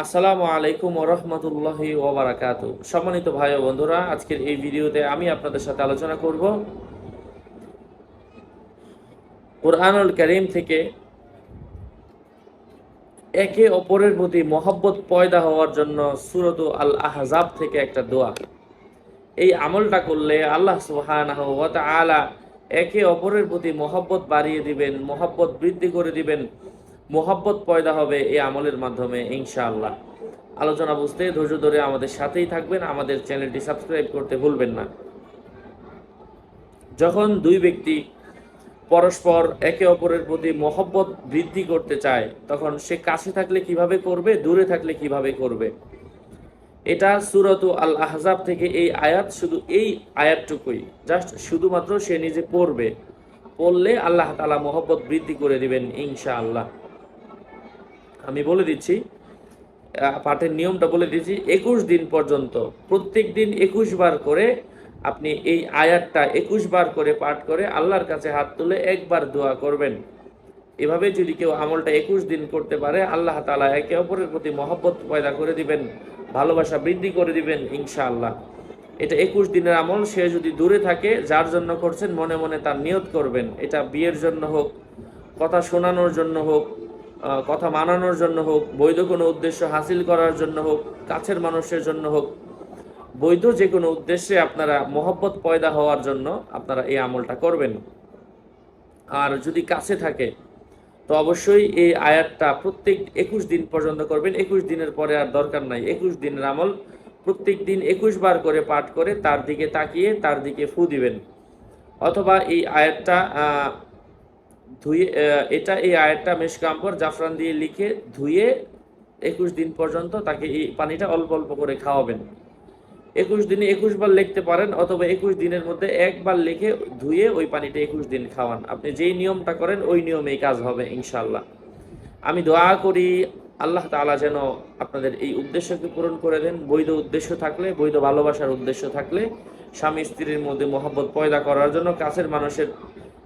আসসালামু আলাইকুম ওরহমতুল্লাহি ওবারাকাত। সম্মানিত ভাই ও বন্ধুরা, আজকের এই ভিডিওতে আমি আপনাদের সাথে আলোচনা করব কোরআনুল করিম থেকে একে অপরের প্রতি মহব্বত পয়দা হওয়ার জন্য সুরত আল আহজাব থেকে একটা দোয়া। এই আমলটা করলে আল্লাহ সুবহানাহু ওয়া তাআলা একে অপরের প্রতি মহব্বত বাড়িয়ে দিবেন, মহব্বত বৃদ্ধি করে দিবেন। মোহাব্বত পয়দা হবে এই আমলের মাধ্যমে, ইনশাআল্লাহ। আলোচনা বুঝতে ধৈর্য ধরে আমাদের সাথেই থাকবেন। আমাদের চ্যানেলটি সাবস্ক্রাইব করতে ভুলবেন না। যখন দুই ব্যক্তি পরস্পর একে অপরের প্রতি মহব্বত বৃদ্ধি করতে চায়, তখন সে কাছে থাকলে কীভাবে করবে, দূরে থাকলে কীভাবে করবে? এটা সুরত আল আহজাব থেকে এই আয়াত, শুধু এই আয়াতটুকুই। জাস্ট শুধুমাত্র সে নিজে পড়বে। পড়লে আল্লাহ তালা মহব্বত বৃদ্ধি করে দিবেন ইনশা আল্লাহ আমি বলে দিচ্ছি পাঠের নিয়মটা বলে দিচ্ছি, একুশ দিন পর্যন্ত, প্রত্যেক দিন একুশ বার করে আপনি এই আয়াতটা একুশ বার করে পাঠ করে আল্লাহর কাছে হাত তুলে একবার দোয়া করবেন। এভাবে যদি কেউ আমলটা একুশ দিন করতে পারে, আল্লাহ তালা একে অপরের প্রতি মহব্বত পয়দা করে দিবেন, ভালোবাসা বৃদ্ধি করে দিবেন, ইনশাআল্লাহ। এটা একুশ দিনের আমল, সে যদি দূরে থাকে, যার জন্য করছেন, মনে মনে তার নিয়ত করবেন। এটা বিয়ের জন্য হোক, কথা শোনানোর জন্য হোক কথা মানানোর জন্য হোক, বৈধ কোনো উদ্দেশ্য হাসিল করার জন্য হোক, কাছের মানুষের জন্য হোক, বৈধ যে কোনো উদ্দেশ্যে আপনারা মহব্বত পয়দা হওয়ার জন্য আপনারা এই আমলটা করবেন। আর যদি কাছে থাকে, তো অবশ্যই এই আয়াতটা প্রত্যেক একুশ দিন পর্যন্ত করবেন। একুশ দিনের পরে আর দরকার নাই। একুশ দিনের আমল প্রত্যেক দিন একুশ বার করে পাঠ করে তার দিকে তাকিয়ে তার দিকে ফু দিবেন। অথবা এই আয়াতটা ধুয়ে এটা এই আয়াতটা মেশকাম্বর জাফরান দিয়ে লিখে ধুয়ে একুশ দিন পর্যন্ত তাকে এই পানিটা অল্প অল্প করে খাওয়াবেন। একুশ দিনে একুশ বার লিখতে পারেন, অথবা একুশ দিনের মধ্যে একবার লিখে ধুয়ে ওই পানিটা একুশ দিন খাওয়ান। আপনি যেই নিয়মটা করেন, ওই নিয়মেই কাজ হবে ইনশাল্লাহ আমি দোয়া করি, আল্লাহ তাআলা যেন আপনাদের এই উদ্দেশ্যকে পূরণ করে দেন। বৈধ উদ্দেশ্য থাকলে, বৈধ ভালোবাসার উদ্দেশ্য থাকলে স্বামী স্ত্রীর মধ্যে মহব্বত পয়দা করার জন্য কাছের মানুষের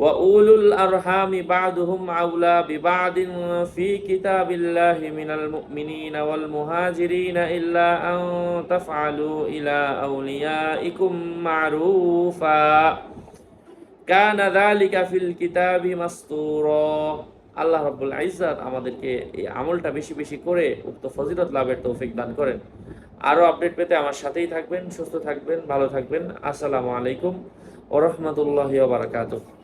وأولو الأرحام بعضهم أولى ببعض في كتاب الله من المؤمنين والمهاجرين إلا أن تفعلوا إلى أوليائكم معروفا كان ذلك في الكتاب مسطورا আল্লাহ রাব্বুল ইজ্জাত আমাদেরকে এই আমলটা বেশি বেশি করে উক্ত ফজিলত লাভের তৌফিক দান করেন আরো আপডেট পেতে আমার সাথেই থাকবেন সুস্থ থাকবেন ভালো থাকবেন আসসালামু আলাইকুম ওয়া রাহমাতুল্লাহি ওয়া বারাকাতুহু